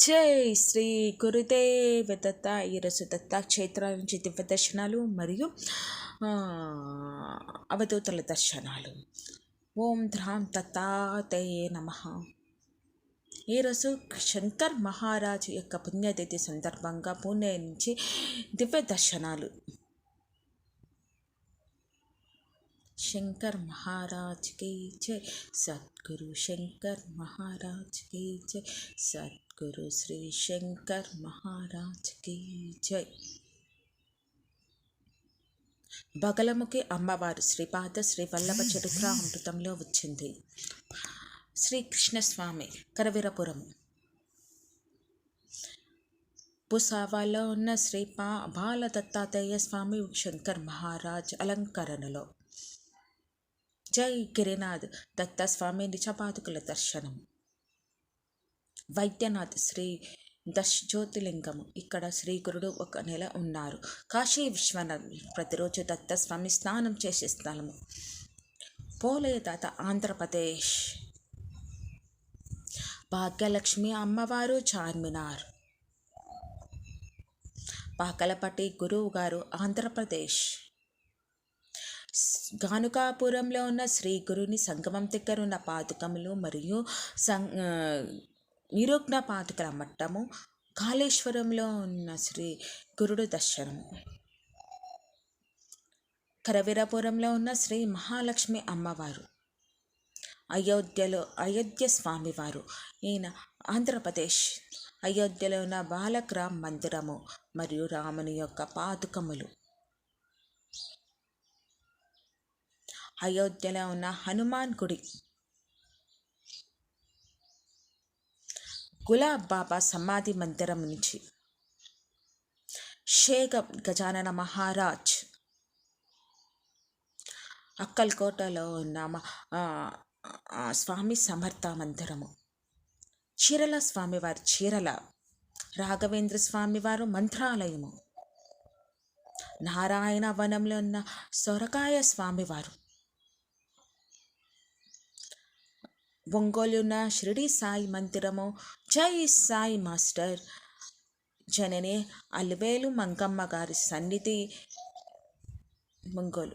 జై శ్రీ గురుదేవ దత్త ఈరోజు దత్త క్షేత్రాల నుంచి దివ్య దర్శనాలు మరియు అవధూతల దర్శనాలు. ఓం ధ్రాం దత్తాతయే నమ. ఈరోజు శంకర్ మహారాజు యొక్క పుణ్యతిథి సందర్భంగా పూణే నుంచి దివ్య దర్శనాలు శంకర్ మహారాజ్ మహారాజ్కి జై. సద్గురు శంకర్ మహారాజ్ మహారాజ్కి జై. సద్గురు శ్రీ శంకర్ మహారాజ్ మహారాజ్కి జై. బగలముఖి అమ్మవారు శ్రీపాద శ్రీ వల్లభ చరిత్రామృతంలో వచ్చింది. శ్రీకృష్ణస్వామి కరవీరపురం. పుసావాలో ఉన్న శ్రీ పా బాలదత్తాతేయ స్వామి శంకర్ మహారాజ్ అలంకరణలో. జై గిరినాథ్ దత్తస్వామి నిజపాదుకుల దర్శనం. వైద్యనాథ్ శ్రీ దశ జ్యోతిలింగము ఇక్కడ శ్రీ గురుడు ఒక నెల ఉన్నారు. కాశీ విశ్వనాథ్ ప్రతిరోజు దత్తస్వామి స్నానం చేసే స్థలము పోలయదాత ఆంధ్రప్రదేశ్. భాగ్యలక్ష్మి అమ్మవారు చార్మినార్. పాకలపట్టి గురువు గారు ఆంధ్రప్రదేశ్. గానుకాపురంలో ఉన్న శ్రీ గురుని సంగమం దగ్గర ఉన్న పాతుకములు మరియు సం నిరుగ్న పాతుకల మట్టము కాళేశ్వరంలో ఉన్న శ్రీ గురుడు దర్శనము. కరవీరపురంలో ఉన్న శ్రీ మహాలక్ష్మి అమ్మవారు అయోధ్యలో అయోధ్య స్వామివారు ఈయన ఆంధ్రప్రదేశ్ అయోధ్యలో ఉన్న బాలక్రామ్ మందిరము మరియు రాముని యొక్క పాతుకములు. అయోధ్యలో ఉన్న హనుమాన్ గుడి. గులాబ్ బాబా సమాధి మందిరం నుంచి షేగ గజానన మహారాజ్ అక్కల్కోటలో ఉన్న మ- స్వామి సమర్థ మందిరము. చీరల స్వామివారి చీరల రాఘవేంద్ర స్వామివారు మంత్రాలయము. నారాయణ వనంలో ఉన్న సొరకాయ స్వామివారు. ఒంగోలున్న షిరిడి సాయి మందిరము. జై సాయి మాస్టర్. జననే అలివేలు మంగమ్మ గారి సన్నిధి ఒంగోలు.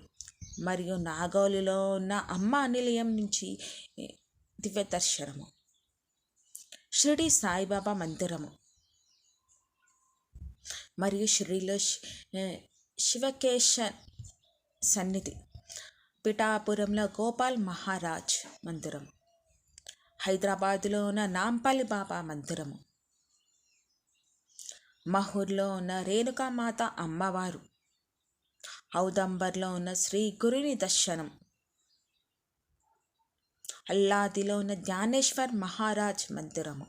మరియు నాగోలులో ఉన్న అమ్మ నిలయం నుంచి దివ్య దర్శనము. షిరిడి సాయిబాబా మందిరము. మరియు షిరిడిలో శివకేశ సన్నిధి. పిఠాపురంలో గోపాల్ మహారాజ్ మందిరం హైదరాబాదులో ఉన్న నాంపల్లి బాబా మందిరము. మహూర్లో ఉన్న రేణుకామాత అమ్మవారు. ఔదంబర్లో ఉన్న శ్రీ గురుని దర్శనం. అల్లాదిలో ఉన్న జ్ఞానేశ్వర్ మహారాజ్ మందిరము.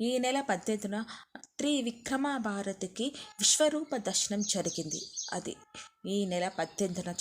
ఈ నెల పద్దెనిమిదిన త్రివిక్రమ భారతికి విశ్వరూప దర్శనం జరిగింది. అది ఈ నెల పద్దెనిమిదిన